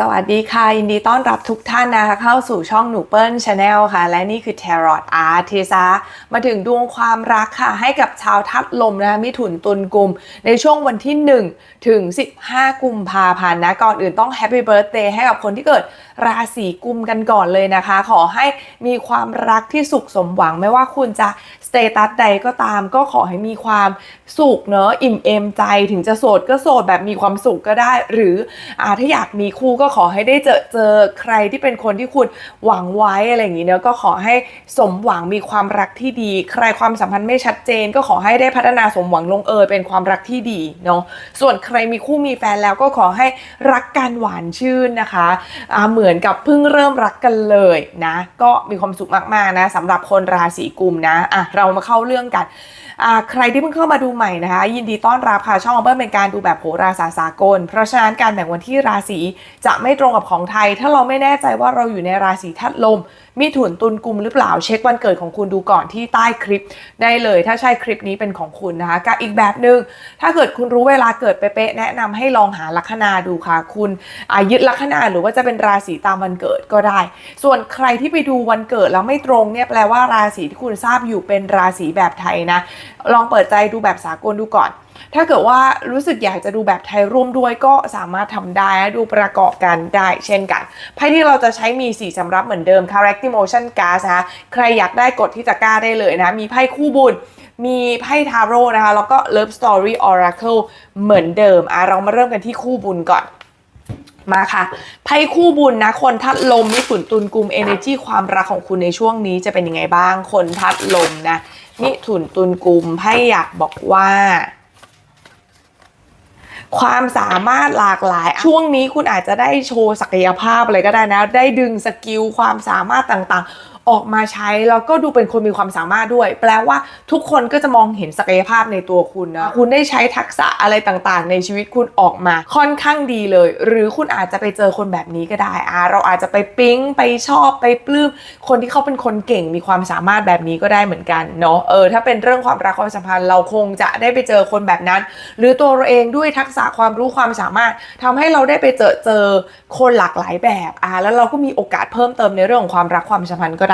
สวัสดีค่ะ ยินดีต้อนรับทุกท่านนะคะเข้าสู่ช่องหนูเปิ้ลชาแนลค่ะ และนี่คือ Tarot Art เทซามาถึงดวงความรักค่ะ ให้กับชาวทัดลมนะคะมิถุนตุลกุม ในช่วงวันที่ 1 ถึง 15 กุมภาพันธ์นะ ก่อนอื่นต้อง Happy Birthday ให้กับคนที่เกิดราศีกุมกันก่อนเลยนะคะ ขอให้มีความรักที่สุขสมหวังไม่ว่าคุณจะสเตตัสใดก็ตาม ก็ขอให้มีความสุขเนอะอิ่มเอมใจถึงจะโสดก็โสดแบบมีความสุขก็ได้ หรืออาถ้าอยากมีคู่ก็ขอให้ได้เจอเจอใครที่เป็นคนที่คุณหวังไว้อะไรอย่างนี้เนอะก็ขอให้สมหวังมีความรักที่ดี ใครความสัมพันธ์ไม่ชัดเจน ก็ขอให้ได้พัฒนาสมหวังลงเอยเป็นความรักที่ดีเนาะส่วนใครมีคู่มีแฟนแล้วก็ขอให้รักกันหวานชื่นนะคะอ่าเหมือนือนกับเพิ่งเริ่มรักกันเลยนะ ก็มีความสุขมากๆนะสำหรับคนราศีกุมนะอะเรามาเข้าเรื่องกันอะใครที่เพิ่งเข้ามาดูใหม่นะคะ ยินดีต้อนรับค่ะช่องเบิ้ลเป็นการดูแบบโหราศาสตร์สากล เพราะฉะนั้นการแบ่งวันที่ราศีจะไม่ตรงกับของไทย ถ้าเราไม่แน่ใจว่าเราอยู่ในราศีธาตุลม มิถุนตุลกุมหรือเปล่าเช็ควันเกิดของคุณดูก่อนที่ใต้คลิปได้เลย ถ้าใช่คลิปนี้เป็นของคุณนะคะกับอีกแบบหนึ่งถ้าเกิดคุณรู้เวลาเกิดเป๊ะๆแนะนำให้ลองหาลัคนาดูค่ะ คุณอายึดลัคนาหรือว่าจะเป็นราศีตามวันเกิดก็ได้ ส่วนใครที่ไปดูวันเกิดแล้วไม่ตรงเนี่ยแปลว่าราศีที่คุณทราบอยู่เป็นราศีแบบไทยนะลองเปิดใจดูแบบสากลดูก่อน ถ้าเกิดว่ารู้สึกอยากจะดูแบบไทยร่วมด้วยก็สามารถทำได้ดูประกอบกันได้เช่นกันไพ่ที่เราจะใช้มีสีสำรับเหมือนเดิม Character Motion Card นะคะใครอยากได้กดที่ตะกร้าได้เลยนะ มีไพ่คู่บุญมีไพ่ทาโร่นะคะ แล้วก็ Love Story Oracle เหมือนเดิมอะเรามาเริ่มกันที่คู่บุญก่อนมาค่ะไพ่คู่บุญนะ คนทัดลมมิถุนตุลกลุ่ม energy ความรักของคุณในช่วงนี้จะเป็นยังไงบ้าง คนทัดลมนะมิถุนตุลกลุ่มไพ่อยากบอกว่า ความสามารถหลากหลาย ช่วงนี้คุณอาจจะได้โชว์ศักยภาพอะไรก็ได้นะ ได้ดึงสกิลความสามารถต่างๆ ออกมาใช้แล้วก็ดูเป็นคนมีความสามารถด้วย แปลว่าทุกคนก็จะมองเห็นศักยภาพในตัวคุณนะคุณได้ใช้ทักษะอะไรต่างๆ ในชีวิตคุณออกมาค่อนข้างดีเลย หรือคุณอาจจะไปเจอคนแบบนี้ก็ได้อ่าเราอาจจะไปปิ๊งไปชอบไปปลื้มคนที่เขาเป็นคนเก่งมีความสามารถแบบนี้ก็ได้เหมือนกันเนาะเออถ้าเป็นเรื่องความรักความสัมพันธ์เราคงจะได้ไปเจอคนแบบนั้น หรือตัวเราเองด้วยทักษะความรู้ความสามารถทำให้เราได้ไปเจอเจอคนหลากหลายแบบอ่าแล้วเราก็มีโอกาสเพิ่มเติมในเรื่องของความรักความสัมพันธ์ก็ได้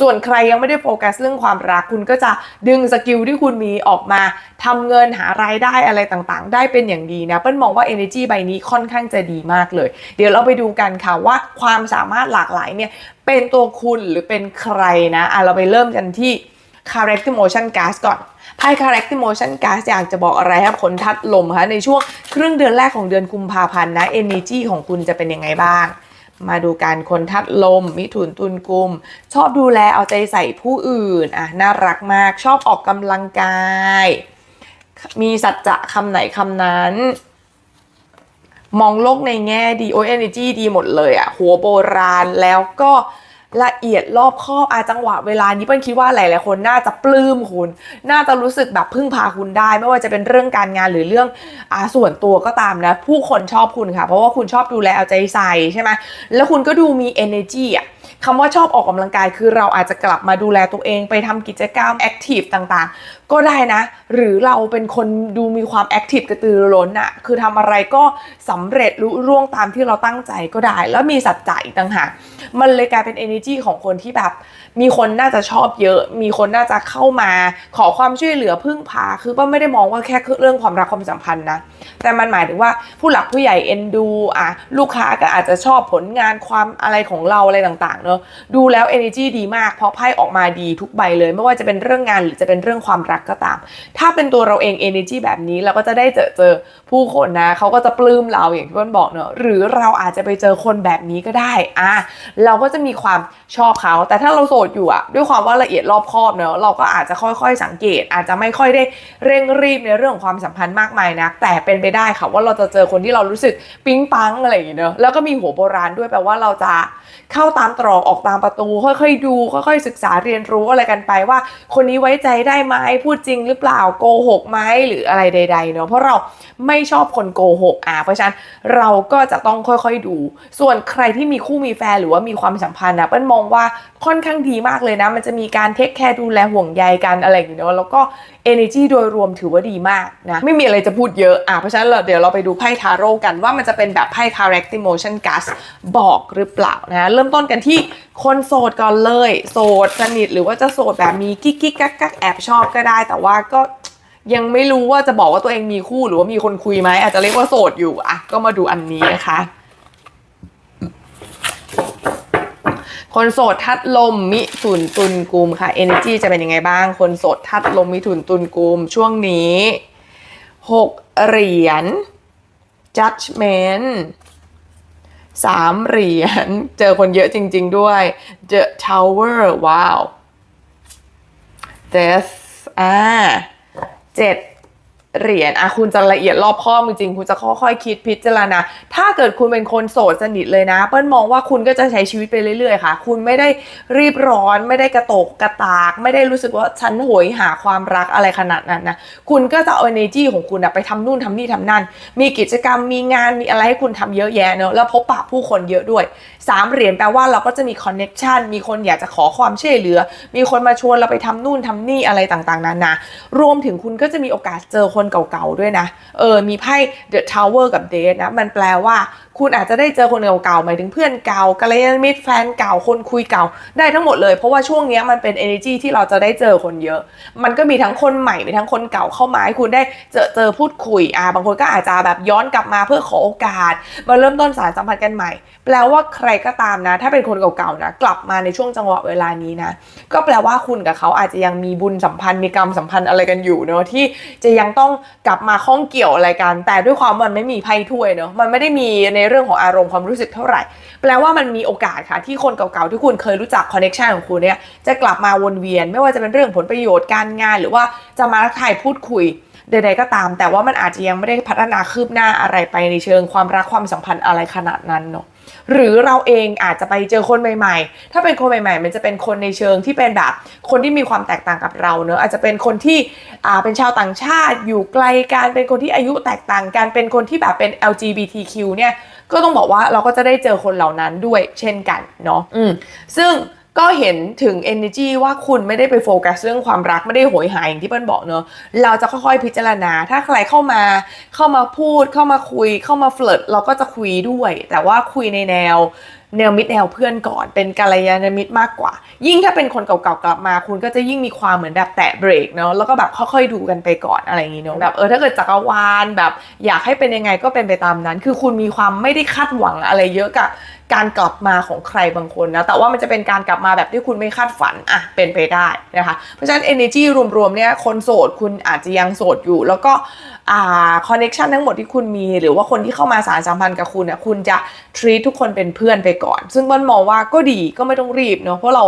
ส่วนใครยังไม่ได้โฟกัสเรื่องความรักคุณก็จะดึงสกิลที่คุณมีออกมาทำเงินหารายได้อะไรต่างๆ ได้เป็นอย่างดีนะเปิ้ลมองว่า energy ใบนี้ค่อนข้างจะดีมากเลย เดี๋ยวเราไปดูกันค่ะว่าความสามารถหลากหลายเนี่ยเป็นตัวคุณหรือเป็นใครนะอะเราไปเริ่มกันที่ character motion cast ก่อนไพ่ character motion cast อยากจะบอกอะไรครับคนทัดลมคะในช่วงครึ่งเดือนแรกของเดือนกุมภาพันธ์นะ energy ของคุณจะเป็นยังไงบ้าง มาดูการคนทัดลม มิถุนตุลกุม ชอบดูแลเอาใจใส่ผู้อื่นอะน่ารักมากชอบออกกำลังกาย มีสัจจะคำไหนคำนั้น มองโลกในแง่ดีโอเอเนจีดีหมดเลยอะหัวโบราณแล้วก็ ละเอียดรอบคอบอาจังหวะเวลานี้เปิ้ลคิดว่าหลายๆคนน่าจะปลื้มคุณ น่าจะรู้สึกแบบพึ่งพาคุณได้ ไม่ว่าจะเป็นเรื่องการงานหรือเรื่องอาส่วนตัวก็ตามนะ ผู้คนชอบคุณค่ะ เพราะว่าคุณชอบดูแลเอาใจใส่ใช่ไหมแล้วคุณก็ดูมี energy อะ คำว่าชอบออกกำลังกายคือเราอาจจะกลับมาดูแลตัวเอง ไปทำกิจกรรมแอคทีฟต่างๆ ก็ได้นะ หรือเราเป็นคนดูมีความแอคทีฟกระตือร้นอะคือทำอะไรก็สำเร็จลุร่วงตามที่เราตั้งใจก็ได้ แล้วมีสัจจะอีกต่างหากมันเลยกลายเป็น energy ของคนที่แบบ มีคนน่าจะชอบเยอะ มีคนน่าจะเข้ามาขอความช่วยเหลือพึ่งพา คือป้าไม่ได้มองว่าแค่เรื่องความรักความสัมพันธ์นะ แต่มันหมายถึงว่าผู้หลักผู้ใหญ่เอ็นดูอะลูกค้าก็อาจจะชอบผลงานความอะไรของเราอะไรต่างๆเนอะดูแล้ว energy ดีมากเพราะไพ่ออกมาดีทุกใบเลย ไม่ว่าจะเป็นเรื่องงานหรือจะเป็นเรื่องความรักก็ตาม ถ้าเป็นตัวเราเอง energy แบบนี้เราก็จะได้เจอเจอผู้คนนะเขาก็จะปลื้มเราอย่างที่เพื่อนบอกเนอะหรือเราอาจจะไปเจอคนแบบนี้ก็ได้อะเราก็จะมีความชอบเขาแต่ถ้าเราโสดอยู่อะด้วยความว่าละเอียดรอบคอบเนอะเราก็อาจจะค่อยๆ สังเกต อาจจะไม่ค่อยได้เร่งรีบในเรื่องของความสัมพันธ์มากมายนะแต่เป็นไปได้ค่ะว่าเราจะเจอคนที่เรารู้สึกปิ๊งปังอะไรอย่างเงี้ยเนอะแล้วก็มีหัวโบราณด้วยแปลว่าเราจะเข้าตามตรอกออกตามประตู ค่อยๆ ดู ค่อยๆ ศึกษาเรียนรู้อะไรกันไปว่า คนนี้ไว้ใจได้ไหมพูดจริงหรือเปล่าโกหกไหมหรืออะไรใด ๆ เนาะเพราะเราไม่ชอบคนโกหกอะเพราะฉะนั้นเราก็จะต้องค่อยๆดู ส่วนใครที่มีคู่มีแฟนหรือว่ามีความสัมพันธ์นะเปิ้ลมองว่าค่อนข้างดีมากเลยนะ มันจะมีการเทคแคร์ดูแลห่วงใยกันอะไรอย่างเงี้ยแล้วก็ energy โดยรวมถือว่าดีมากนะ ไม่มีอะไรจะพูดเยอะอะเพราะฉะนั้นเราเดี๋ยวเราไปดูไพ่ทาโร่กันว่ามันจะเป็นแบบไพ่ character motion gas บอกหรือเปล่านะ เริ่มต้นกันที่คนโสดก่อนเลย โสดสนิทหรือว่าจะโสดแบบมีกิ๊กกิ๊กกักกักแอบชอบก็ได้ แต่ว่าก็ยังไม่รู้ว่าจะบอกว่าตัวเองมีคู่หรือว่ามีคนคุยไหมอาจจะเรียกว่าโสดอยู่อะก็มาดูอันนี้นะคะ คนโสดทัดลมมิถุนตุลกุมค่ะ energy จะเป็นยังไงบ้าง คนโสดทัดลมมิถุนตุลกุมช่วงนี้หกเหรียญ judgment สามเหรียญ เจอคนเยอะจริง ๆ ด้วย the tower ว้าว death อ่าเจ็ด เหรียญอะคุณจะละเอียดรอบคอบจริงคุณจะค่อยๆคิดพิจารณาถ้าเกิดคุณเป็นคนโสดสนิทเลยนะ เปิ้ลมองว่าคุณก็จะใช้ชีวิตไปเรื่อยๆค่ะ คุณไม่ได้รีบร้อน ไม่ได้กระโตกกระตาก ไม่ได้รู้สึกว่าฉันโหยหาความรักอะไรขนาดนั้นนะคุณก็จะเอา energy ของคุณอะไปทำนู่นทำนี่ทำนั่น มีกิจกรรมมีงานมีอะไรให้คุณทำเยอะแยะเนอะแล้วพบปะผู้คนเยอะด้วยสามเหรียญแปลว่าเราก็จะมี connection มีคนอยากจะขอความช่วยเหลือ มีคนมาชวนเราไปทำนู่นทำนี่อะไรต่างๆนานา รวมถึงคุณก็จะมีโอกาสเจอคนเก่าๆด้วยนะ เออ มีไพ่ The Tower กับ Date นะ มันแปลว่า คุณอาจจะได้เจอคนเก่าๆ หมายถึงเพื่อนเก่ากัลยาณมิตรแฟนเก่า คนคุยเก่า ได้ทั้งหมดเลย เพราะว่าช่วงนี้มันเป็น energy ที่เราจะได้เจอคนเยอะ มันก็มีทั้งคนใหม่ มีทั้งคนเก่าเข้ามาให้คุณได้เจอเจอพูดคุย อ่า บางคนก็อาจจะแบบย้อนกลับมาเพื่อขอโอกาส มาเริ่มต้นสารสัมพันธ์กันใหม่ แปลว่าใครก็ตามนะ ถ้าเป็นคนเก่าๆ นะ กลับมาในช่วงจังหวะเวลานี้นะ ก็แปลว่าคุณกับเขาอาจจะยังมีบุญสัมพันธ์ มีกรรมสัมพันธ์อะไรกันอยู่เนอะที่จะยังต้องกลับมาข้องเกี่ยวอะไรกัน แต่ด้วยความมันไม่มีไพ่ถ้วยเนอะมันไม่ได้มีในเรื่องของอารมณ์ความรู้สึกเท่าไหร่ แปลว่ามันมีโอกาสค่ะ ที่คนเก่าๆที่คุณเคยรู้จักคอนเน t ชันของคุณเนี่ยจะกลับมาวนเวียน ไม่ว่าจะเป็นเรื่องผลประโยชน์การงาน หรือว่าจะมาทักทายพูดคุยใดๆก็ตาม แต่ว่ามันอาจจะยังไม่ได้พัฒนาคืบหน้าอะไรไปในเชิงความรักความสัมพันธ์อะไรขนาดนั้นเนาะหรือเราเองอาจจะไปเจอคนใหม่ ๆ ถ้าเป็นคนใหม่ ๆ มันจะเป็นคนในเชิงที่เป็นแบบ คนที่มีความแตกต่างกับเราเนอะอาจจะเป็นคนที่อ่าเป็นชาวต่างชาติอยู่ไกลกันเป็นคนที่อายุแตกต่างกันเป็นคนที่แบบเป็น LGBTQ เนี่ยก็ต้องบอกว่าเราก็จะได้เจอคนเหล่านั้นด้วยเช่นกันเนาะอืมซึ่ง ก็เห็นถึง energy ว่าคุณไม่ได้ไปโฟกัสเรื่องความรักไม่ได้โหยหายอย่างที่เปิ้ลบอกเนอะเราจะค่อยๆพิจารณา ถ้าใครเข้ามาเข้ามาพูดเข้ามาคุยเข้ามาเฟลิร์ตเราก็จะคุยด้วย แต่ว่าคุยในแนวแนวมิตรแนวเพื่อนก่อนเป็นกัลยาณมิตรมากกว่า ยิ่งถ้าเป็นคนเก่าๆกลับมา คุณก็จะยิ่งมีความเหมือนแบบแตะเบรกเนาะแล้วก็แบบค่อยๆดูกันไปก่อนอะไรอย่างงี้เนาะแบบเออถ้าเกิดจักรวาลแบบ อยากให้เป็นยังไงก็เป็นไปตามนั้น คือคุณมีความไม่ได้คาดหวังอะไรเยอะกับ การกลับมาของใครบางคนนะ แต่ว่ามันจะเป็นการกลับมาแบบที่คุณไม่คาดฝันอะเป็นไปได้นะคะ เพราะฉะนั้น energy รวมๆเนี่ยคนโสดคุณอาจจะยังโสดอยู่ แล้วก็ คอนเน็ชันทั้งหมดที่คุณมีหรือว่าคนที่เข้ามาสารสัมพันธ์กับคุณเนี่ยคุณจะ treat ทุกคนเป็นเพื่อนไปก่อน ซึ่งเปิ้ลมองว่าก็ดีก็ไม่ต้องรีบเนาะเพราะเรา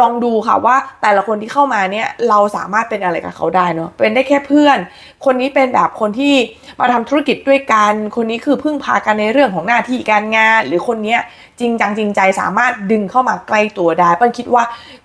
ลองดูค่ะว่าแต่ละคนที่เข้ามาเนี่ยเราสามารถเป็นอะไรกับเขาได้เนาะเป็นได้แค่เพื่อน คนนี้เป็นแบบคนที่มาทำธุรกิจด้วยกัน คนนี้คือพึ่งพากันในเรื่องของหน้าที่การงาน หรือคนเนี้ยจริงจังจริงใจสามารถดึงเข้ามาใกล้ตัวได้เปิ้ลคิดว่า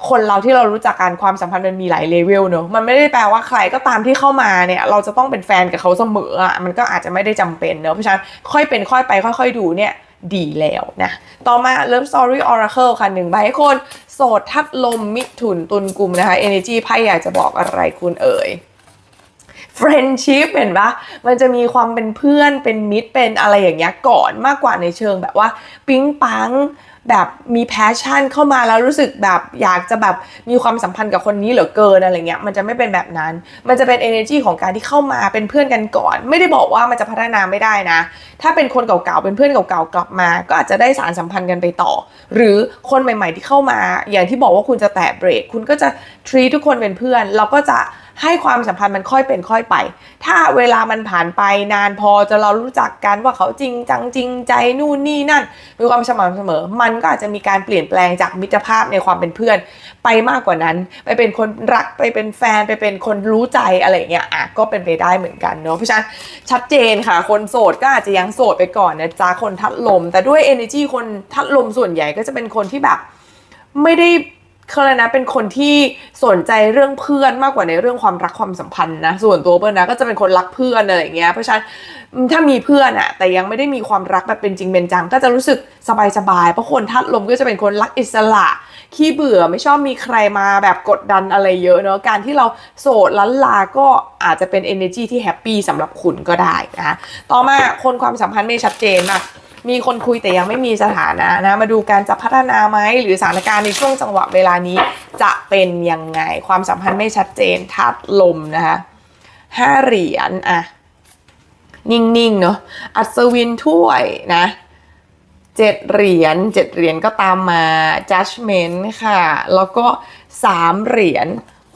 คนเราที่เรารู้จักกันความสัมพันธ์มันมีหลายเลเวลเนาะมันไม่ได้แปลว่าใครก็ตามที่เข้ามาเนี่ยเราจะต้องเป็นแฟนกับเขาเสมออะมันก็อาจจะไม่ได้จำเป็นเนาะเพราะฉะนั้นค่อยเป็นค่อยไปค่อย ๆ ดูเนี่ยดีแล้วนะ ต่อมา Love Story Oracle ค่ะหนึ่งใบให้คน โสดทัดลมมิถุนตุลกุมนะคะ Energy ไพ่อยากจะบอกอะไรคุณเอ่ย Friendship เห็นปะมันจะมีความเป็นเพื่อนเป็นมิตรเป็นอะไรอย่างเงี้ยก่อนมากกว่าในเชิงแบบว่าปิ๊งปังแบบมีแพชชั่นเข้ามาแล้วรู้สึกแบบอยากจะแบบมีความสัมพันธ์กับคนนี้เหลือเกินอะไรเงี้ยมันจะไม่เป็นแบบนั้น มันจะเป็น energy ของการที่เข้ามาเป็นเพื่อนกันก่อน ไม่ได้บอกว่ามันจะพัฒนาไม่ได้นะ ถ้าเป็นคนเก่าๆเป็นเพื่อนเก่าๆกลับมา ก็อาจจะได้สารสัมพันธ์กันไปต่อ หรือคนใหม่ ๆที่เข้ามา อย่างที่บอกว่าคุณจะแตะเบรกคุณก็จะ treat ทุกคนเป็นเพื่อนเราก็จะ ให้ความสัมพันธ์มันค่อยเป็นค่อยไป ถ้าเวลามันผ่านไปนานพอจะเรารู้จักกันว่าเขาจริงจังจริงใจนู่นนี่นั่น มีความสม่ำเสมอ มันก็อาจจะมีการเปลี่ยนแปลงจากมิตรภาพในความเป็นเพื่อน ไปมากกว่านั้น ไปเป็นคนรักไปเป็นแฟนไปเป็นคนรู้ใจอะไรเงี้ยอะก็เป็นไปได้เหมือนกันเนาะเพราะฉะนั้นชัดเจนค่ะ คนโสดก็อาจจะยังโสดไปก่อนนะจ๊ะคนทัดลม แต่ด้วย energy คนทัดลมส่วนใหญ่ก็จะเป็นคนที่แบบไม่ได้ เขาเลยนะเป็นคนที่สนใจเรื่องเพื่อนมากกว่าในเรื่องความรักความสัมพันธ์นะส่วนตัวเปิ้ลนะก็จะเป็นคนรักเพื่อนอะไรอย่างเงี้ยเพราะฉะนั้นถ้ามีเพื่อนอะแต่ยังไม่ได้มีความรักแบบเป็นจริงเป็นจัง ก็จะรู้สึกสบายๆเพราะคนทัดลมก็จะเป็นคนรักอิสระขี้เบื่อไม่ชอบมีใครมาแบบกดดันอะไรเยอะเนาะการที่เราโสดลันลาก็อาจจะเป็น energy ที่แฮปปี้สำหรับคุณก็ได้นะคะต่อมาคนความสัมพันธ์ไม่ชัดเจนนะ มีคนคุยแต่ยังไม่มีสถานะนะ มาดูการจะพัฒนาไหมหรือสถานการณ์ในช่วงจังหวะเวลานี้จะเป็นยังไง ความสัมพันธ์ไม่ชัดเจนทัดลมนะคะห้าเหรียญอะนิ่งๆเนาะอัศวินถ้วยนะเจ็ดเหรียญเจ็ดเหรียญก็ตามมา judgment ค่ะ แล้วก็สามเหรียญ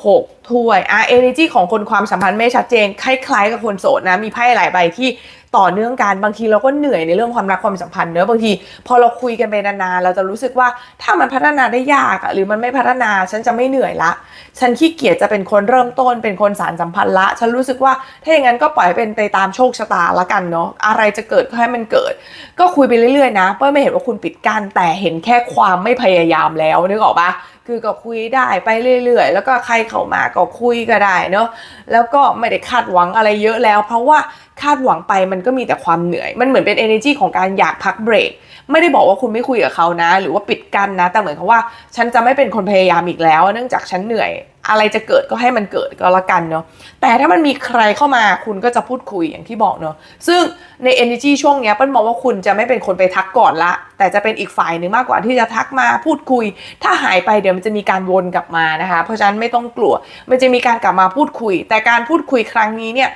หกถ้วยอะ energy ของคนความสัมพันธ์ไม่ชัดเจน คล้ายๆกับคนโสดนะ มีไพ่หลายใบที่ ต่อเนื่องกันบางทีเราก็เหนื่อยในเรื่องความรักความสัมพันธ์เนอะบางที พอเราคุยกันไปนานๆเราจะรู้สึกว่าถ้ามันพัฒนาได้ยากหรือมันไม่พัฒนาฉันจะไม่เหนื่อยละ ฉันขี้เกียจจะเป็นคนเริ่มต้น เป็นคนสารสัมพันธ์ละ ฉันรู้สึกว่าถ้าอย่างนั้นก็ปล่อยเป็นไปตามโชคชะตาละกันเนาะอะไรจะเกิดก็ให้มันเกิด ก็คุยไปเรื่อยๆนะเปิ้ลไม่เห็นว่าคุณปิดกั้นแต่เห็นแค่ความไม่พยายามแล้วนึกออกปะคือก็คุยได้ไปเรื่อยๆ แล้วก็ใครเข้ามาก็คุยก็ได้เนาะแล้วก็ไม่ได้คาดหวังอะไรเยอะแล้ว เพราะว่าคาดหวังไปมันก็มีแต่ความเหนื่อย มันเหมือนเป็น energy ของการอยากพักเบรก ไม่ได้บอกว่าคุณไม่คุยกับเขานะ หรือว่าปิดกั้นนะ แต่เหมือนกับว่า ฉันจะไม่เป็นคนพยายามอีกแล้ว เนื่องจากฉันเหนื่อย อะไรจะเกิดก็ให้มันเกิดก็แล้วกันเนาะ แต่ถ้ามันมีใครเข้ามาคุณก็จะพูดคุยอย่างที่บอกเนาะ ซึ่งใน energy ช่วงเนี้ยเปิ้ลมองว่าคุณจะไม่เป็นคนไปทักก่อนละ แต่จะเป็นอีกฝ่ายหนึ่งมากกว่าที่จะทักมาพูดคุย ถ้าหายไปเดี๋ยวมันจะมีการวนกลับมานะคะ เพราะฉะนั้นไม่ต้องกลัว มันจะมีการกลับมาพูดคุย แต่การพูดคุยครั้งนี้เนี่ย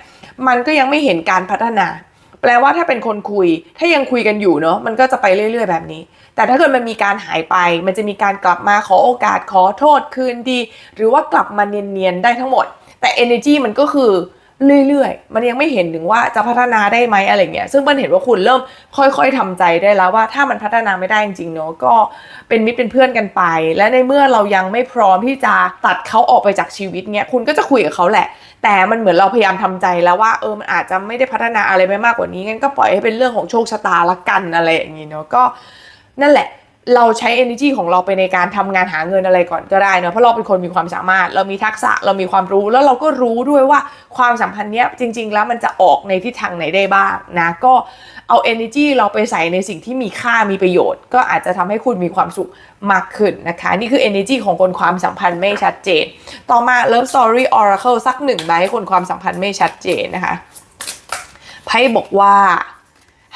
มันก็ยังไม่เห็นการพัฒนา แปลว่าถ้าเป็นคนคุย ถ้ายังคุยกันอยู่เนาะมันก็จะไปเรื่อย ๆ แบบนี้ แต่ถ้าเกิดมันมีการหายไป มันจะมีการกลับมาขอโอกาสขอโทษคืนดี หรือว่ากลับมาเนียนๆได้ทั้งหมด แต่ energy มันก็คือ เรื่อยๆ มันยังไม่เห็นถึงว่าจะพัฒนาได้ไหมอะไรเงี้ย ซึ่งมันเห็นว่าคุณเริ่มค่อยๆทำใจได้แล้วว่าถ้ามันพัฒนาไม่ได้จริงๆเนาะก็เป็นมิตรเป็นเพื่อนกันไป และในเมื่อเรายังไม่พร้อมที่จะตัดเขาออกไปจากชีวิตเนี้ยคุณก็จะคุยกับเขาแหละ แต่มันเหมือนเราพยายามทำใจแล้วว่าเออมันอาจจะไม่ได้พัฒนาอะไรไปมากกว่านี้งั้นก็ปล่อยให้เป็นเรื่องของโชคชะตาละกันอะไรอย่างนี้เนาะก็นั่นแหละ เราใช้ energy ของเราไปในการทำงานหาเงินอะไรก่อนก็ได้เนอะเพราะเราเป็นคนมีความสามารถ เรามีทักษะเรามีความรู้แล้วเราก็รู้ด้วยว่าความสัมพันธ์เนี้ยจริง ๆ แล้วมันจะออกในทิศทางไหนได้บ้างนะก็เอา energy เราไปใส่ในสิ่งที่มีค่ามีประโยชน์ ก็อาจจะทำให้คุณมีความสุขมากขึ้นนะคะ นี่คือ energy ของคนความสัมพันธ์ไม่ชัดเจน ต่อมา love story oracle สักหนึ่งใบให้คนความสัมพันธ์ไม่ชัดเจนนะคะไพ่บอกว่า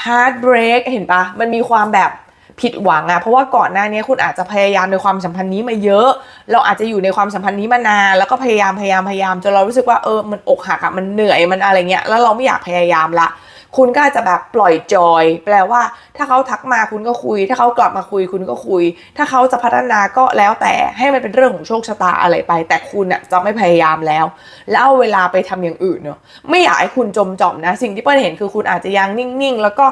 heartbreak เห็นปะมันมีความแบบ ผิดหวังอะเพราะว่าก่อนหน้านี้คุณอาจจะพยายามในความสัมพันธ์นี้มาเยอะ เราอาจจะอยู่ในความสัมพันธ์นี้มานานแล้วก็พยายามพยายามพยายามจนเรารู้สึกว่าเออมันอกหักอะมันเหนื่อยมันอะไรเงี้ยแล้วเราไม่อยากพยายามละ คุณก็อาจจะแบบปล่อยจอย แปลว่า ถ้าเขาทักมาคุณก็คุย ถ้าเขากลับมาคุยคุณก็คุย ถ้าเขาจะพัฒนาก็แล้วแต่ให้มันเป็นเรื่องของโชคชะตาอะไรไป แต่คุณอะจะไม่พยายามแล้ว แล้วเอาเวลาไปทำอย่างอื่นเนาะไม่อยากให้คุณจมจอมนะ สิ่งที่เปิ้ลเห็นคือคุณอาจจะยังนิ่งๆ แล้วก็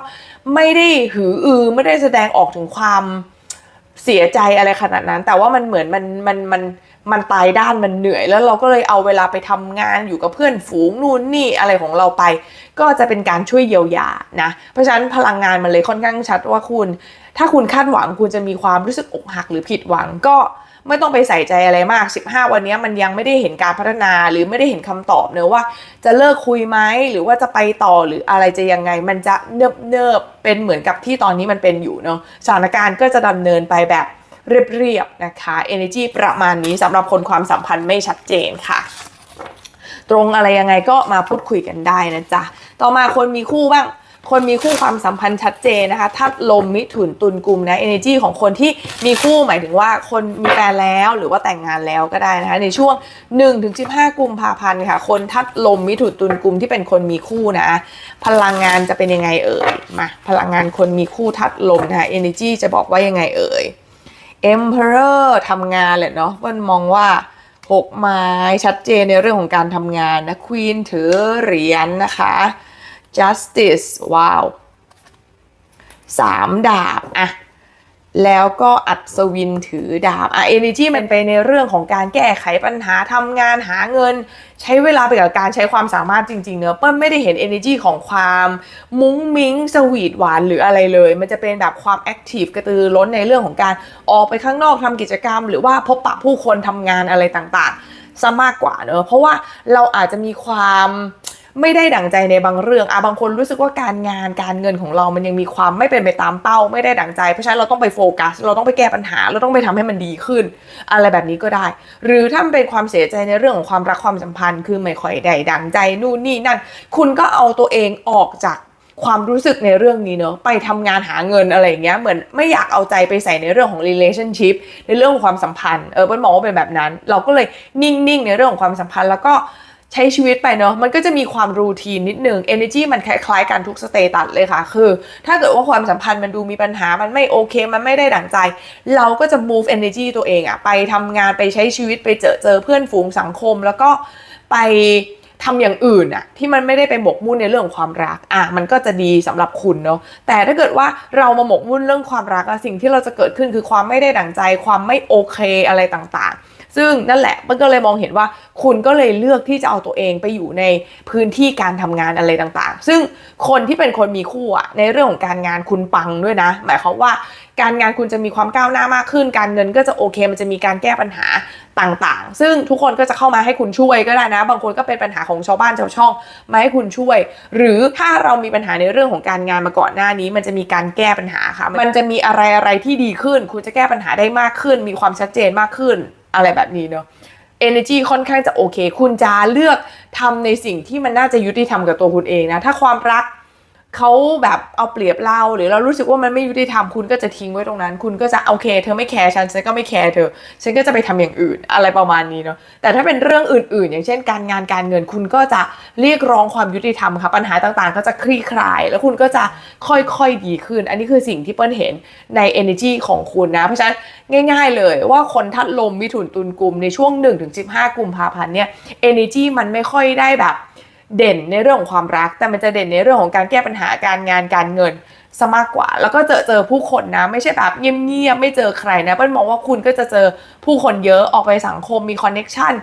ไม่ได้หืออือไม่ได้แสดงออกถึงความเสียใจอะไรขนาดนั้น แต่ว่ามันเหมือนมันมันมันมัน มันตายด้านมันเหนื่อย แล้วเราก็เลยเอาเวลาไปทำงานอยู่กับเพื่อนฝูงนู่นนี่อะไรของเราไป ก็จะเป็นการช่วยเยียวยานะเพราะฉะนั้นพลังงานมันเลยค่อนข้างชัดว่าคุณ ถ้าคุณคาดหวังคุณจะมีความรู้สึกอกหักหรือผิดหวังก็ไม่ต้องไปใส่ใจอะไรมาก 15 วันนี้มันยังไม่ได้เห็นการพัฒนาหรือไม่ได้เห็นคำตอบเนอะว่า จะเลิกคุยไหมหรือว่าจะไปต่อหรืออะไรจะยังไง มันจะเนิบเนิบๆเป็นเหมือนกับที่ตอนนี้มันเป็นอยู่เนอะสถานการณ์ก็จะดำเนินไปแบบ เรียบๆนะคะ energy ประมาณนี้สำหรับคนความสัมพันธ์ไม่ชัดเจนค่ะ ตรงอะไรยังไงก็มาพูดคุยกันได้นะจ๊ะ ต่อมาคนมีคู่บ้างคนมีคู่ความสัมพันธ์ชัดเจนนะคะทัดลมมิถุนตุลกุมนะ energy ของคนที่มีคู่หมายถึงว่าคนมีแฟนแล้วหรือว่าแต่งงานแล้วก็ได้นะคะในช่วง 1-15 กุมภาพันธ์ค่ะ คนทัดลมมิถุนตุลกุมที่เป็นคนมีคู่นะ พลังงานจะเป็นยังไงเอ่ยมาพลังงานคนมีคู่ทัดลมนะคะ energy จะบอกว่ายังไงเอ่ย Emperor ทำงานแหละเนาะมันมองว่าหกไม้ชัดเจนในเรื่องของการทำงานนะ Queen ถือเหรียญนนะคะ Justice ว้าวสามดาบอะ แล้วก็อัศวินถือดาบอะ energy มันไปในเรื่องของการแก้ไขปัญหาทำงานหาเงิน ใช้เวลาไปกับการใช้ความสามารถจริง ๆ เนอะเปิ้ลไม่ได้เห็น energy ของความมุ้งมิ้งสวีทหวานหรืออะไรเลย มันจะเป็นแบบความ active กระตือร้นในเรื่องของการออกไปข้างนอกทำกิจกรรม หรือว่าพบปะผู้คนทำงานอะไรต่างๆซะมากกว่าเนอะเพราะว่าเราอาจจะมีความ ไม่ได้ดั่งใจในบางเรื่องอะบางคนรู้สึกว่าการงานการเงินของเรามันยังมีความไม่เป็นไปตามเป้า ไม่ได้ดั่งใจ เพราะฉะนั้นเราต้องไปโฟกัส เราต้องไปแก้ปัญหา เราต้องไปทำให้มันดีขึ้น อะไรแบบนี้ก็ได้ หรือถ้ามันเป็นความเสียใจในเรื่องของความรักความสัมพันธ์ คือไม่ค่อยได้ดั่งใจนู่นนี่นั่น คุณก็เอาตัวเองออกจากความรู้สึกในเรื่องนี้เนอะไปทำงานหาเงินอะไรอย่างเงี้ยเหมือนไม่อยากเอาใจไปใส่ในเรื่องของ relationship ในเรื่องของความสัมพันธ์เออเปิ้ลมองว่าเป็นแบบนั้น เราก็เลยนิ่งๆในเรื่องของความสัมพันธ์แล้วก็ ใช้ชีวิตไปเนอะมันก็จะมีความรูทีนนิดหนึ่ง energy มันคล้ายๆกันทุกสเตตัสเลยค่ะ คือ ถ้าเกิดว่าความสัมพันธ์มันดูมีปัญหามันไม่โอเค มันไม่ได้ดั่งใจ เราก็จะ move energy ตัวเองอะไปทำงานไปใช้ชีวิตไปเจอเจอเพื่อนฝูงสังคม แล้วก็ไปทำอย่างอื่นอะที่มันไม่ได้ไปหมกมุ่นในเรื่องของความรักอะมันก็จะดีสำหรับคุณเนาะแต่ถ้าเกิดว่าเรามาหมกมุ่นเรื่องความรักอะสิ่งที่เราจะเกิดขึ้นคือความไม่ได้ดั่งใจ ความไม่โอเคอะไรต่างๆ ซึ่งนั่นแหละมันก็เลยมองเห็นว่าคุณก็เลยเลือกที่จะเอาตัวเองไปอยู่ในพื้นที่การทำงานอะไรต่างๆ ซึ่งคนที่เป็นคนมีคู่อะในเรื่องของการงานคุณปังด้วยนะ หมายความว่าการงานคุณจะมีความก้าวหน้ามากขึ้น การเงินก็จะโอเค มันจะมีการแก้ปัญหาต่างๆ ซึ่งทุกคนก็จะเข้ามาให้คุณช่วยก็ได้นะ บางคนก็เป็นปัญหาของชาวบ้านชาวช่องมาให้คุณช่วย หรือถ้าเรามีปัญหาในเรื่องของการงานมาก่อนหน้านี้ มันจะมีการแก้ปัญหาค่ะ มันจะมีอะไรอะไรที่ดีขึ้น คุณจะแก้ปัญหาได้มากขึ้น มีความชัดเจนมากขึ้น อะไรแบบนี้เนาะ energy ค่อนข้างจะโอเค คุณจะเลือกทำในสิ่งที่มันน่าจะยุติธรรมกับตัวคุณเองนะ ถ้าความรัก เขาแบบเอาเปรียบเราหรือเรารู้สึกว่ามันไม่ยุติธรรมคุณก็จะทิ้งไว้ตรงนั้น คุณก็จะโอเค เธอไม่แคร์ฉันฉันก็ไม่แคร์เธอ ฉันก็จะไปทำอย่างอื่นอะไรประมาณนี้เนาะแต่ถ้าเป็นเรื่องอื่น ๆ อย่างเช่น การงานการเงินคุณก็จะเรียกร้องความยุติธรรมค่ะปัญหาต่างๆ ก็จะคลี่คลาย แล้วคุณก็จะค่อยๆดีขึ้น อันนี้คือสิ่งที่เปิ้ลเห็นใน energy ของคุณนะเพราะฉะนั้นง่าย ๆ เลยว่าคนทัดลมมิถุนตุลกุมในช่วง 1-15 กุมภาพันธ์เนี่ย energy มันไม่ค่อยได้แบบ เด่นในเรื่องของความรัก แต่มันจะเด่นในเรื่องของการแก้ปัญหาการงานการเงินซะมากกว่า แล้วก็เจอเจอผู้คนนะ ไม่ใช่แบบเงียบๆไม่เจอใครนะเปิ้ลมองว่าคุณก็จะเจอผู้คนเยอะออกไปสังคมมีคอนเน็ชัน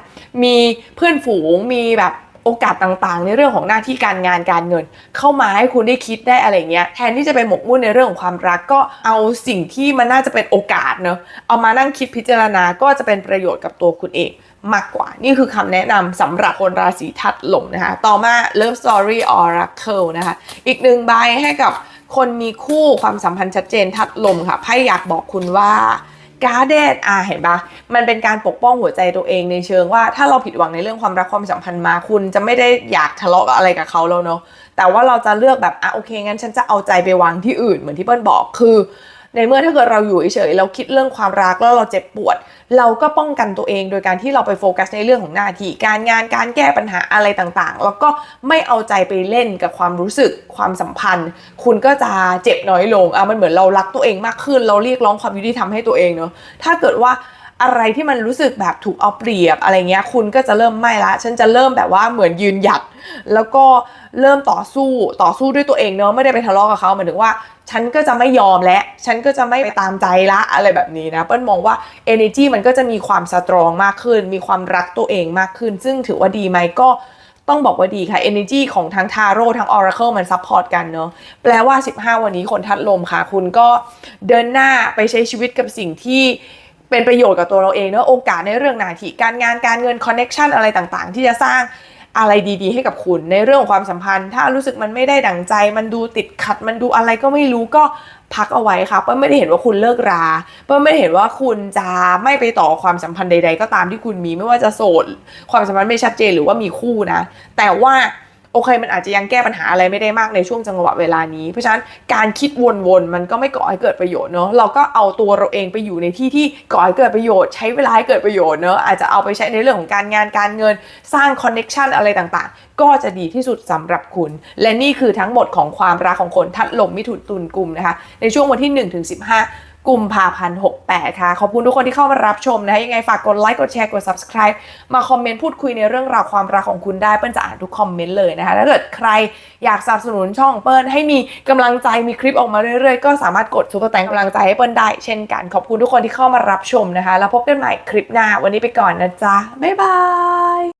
มีเพื่อนฝูงมีแบบ โอกาสต่างๆ ในเรื่องของหน้าที่การงานการเงิน เข้ามาให้คุณได้คิดได้อะไรเงี้ยแทนที่จะไปหมกมุ่นในเรื่องของความรักก็เอาสิ่งที่มันน่าจะเป็นโอกาสเนอะเอามานั่งคิดพิจารณาก็จะเป็นประโยชน์กับตัวคุณเองมากกว่า นี่คือคำแนะนำสำหรับคนราศีทัดลมนะคะ ต่อมา Love Story Oracle นะคะ อีกหนึ่งใบให้กับคนมีคู่ความสัมพันธ์ชัดเจนทัดลมค่ะไพ่อยากบอกคุณว่า การ์เดนอะเห็นปะมันเป็นการปกป้องหัวใจตัวเองในเชิงว่า ถ้าเราผิดหวังในเรื่องความรักความสัมพันธ์มาคุณจะไม่ได้อยากทะเลาะอะไรกับเขาแล้วเนาะแต่ว่าเราจะเลือกแบบอะโอเคงั้นฉันจะเอาใจไปวางที่อื่นเหมือนที่เปิ้ลบอกคือ ในเมื่อถ้าเกิดเราอยู่เฉยๆเราคิดเรื่องความรักแล้วเราเจ็บปวด เราก็ป้องกันตัวเอง โดยการที่เราไปโฟกัสในเรื่องของหน้าที่การงานการแก้ปัญหาอะไรต่างๆ แล้วก็ไม่เอาใจไปเล่นกับความรู้สึกความสัมพันธ์ คุณก็จะเจ็บน้อยลงอะมันเหมือนเรารักตัวเองมากขึ้น เราเรียกร้องความยุติธรรมให้ตัวเองเนาะถ้าเกิดว่า อะไรที่มันรู้สึกแบบถูกเอาเปรียบอะไรเงี้ย คุณก็จะเริ่มไม่ละ ฉันจะเริ่มแบบว่าเหมือนยืนหยัด แล้วก็เริ่มต่อสู้ต่อสู้ด้วยตัวเองเนาะไม่ได้ไปทะเลาะกับเขาหมายถึงว่า ฉันก็จะไม่ยอมและ ฉันก็จะไม่ไปตามใจละอะไรแบบนี้นะเปิ้ลมองว่า energy มันก็จะมีความสตรองมากขึ้น มีความรักตัวเองมากขึ้น ซึ่งถือว่าดีไหมก็ต้องบอกว่าดีค่ะ energy ของทั้งทาโร่ทั้ง oracle มันซัพพอร์ตกันเนาะแปลว่า 15 วันนี้คนทัดลมค่ะ คุณก็เดินหน้าไปใช้ชีวิตกับสิ่งที่ เป็นประโยชน์กับตัวเราเองเนาะโอกาสในเรื่องหน้าที่การงานการเงิน connection อะไรต่างๆ ที่จะสร้างอะไรดีๆ ให้กับคุณในเรื่องของความสัมพันธ์ ถ้ารู้สึกมันไม่ได้ดั่งใจ มันดูติดขัด มันดูอะไรก็ไม่รู้ก็พักเอาไว้ค่ะเปิ้ลไม่ได้เห็นว่าคุณเลิกราเปิ้ลไม่ได้เห็นว่าคุณจะไม่ไปต่อความสัมพันธ์ใด ๆ ก็ตามที่คุณมีไม่ว่าจะโสดความสัมพันธ์ไม่ชัดเจนหรือว่ามีคู่นะ แต่ว่า โอเค มันอาจจะยังแก้ปัญหาอะไรไม่ได้มากในช่วงจังหวะเวลานี้ เพราะฉะนั้นการคิดวนๆมันก็ไม่ก่อให้เกิดประโยชน์เนาะเราก็เอาตัวเราเองไปอยู่ในที่ที่ก่อให้เกิดประโยชน์ ใช้เวลาให้เกิดประโยชน์เนาะอาจจะเอาไปใช้ในเรื่องของการงานการเงิน สร้างคอนเน็ชันอะไรต่างๆ ก็จะดีที่สุดสำหรับคุณ และนี่คือทั้งหมดของความรักของคนทัดลมมิถุนตุลกลุ่มนะคะในช่วงวันที่1-15กุมภาพันธ์ 68 ค่ะ ขอบคุณทุกคนที่เข้ามารับชมนะคะยังไงฝากกดไลค์กดแชร์กด subscribe มาคอมเมนต์พูดคุยในเรื่องราวความรักของคุณได้เปิ้ลจะอ่านทุกคอมเมนต์เลยนะคะถ้าเกิดใครอยากสนับสนุนช่องเปิ้ลให้มีกำลังใจมีคลิปออกมาเรื่อยๆ ก็สามารถกดซุปเปอร์แตงกำลังใจให้เปิ้ลได้เช่นกัน ขอบคุณทุกคนที่เข้ามารับชมนะคะ แล้วพบกันใหม่คลิปหน้าวันนี้ไปก่อนนะจ๊ะบ๊ายบาย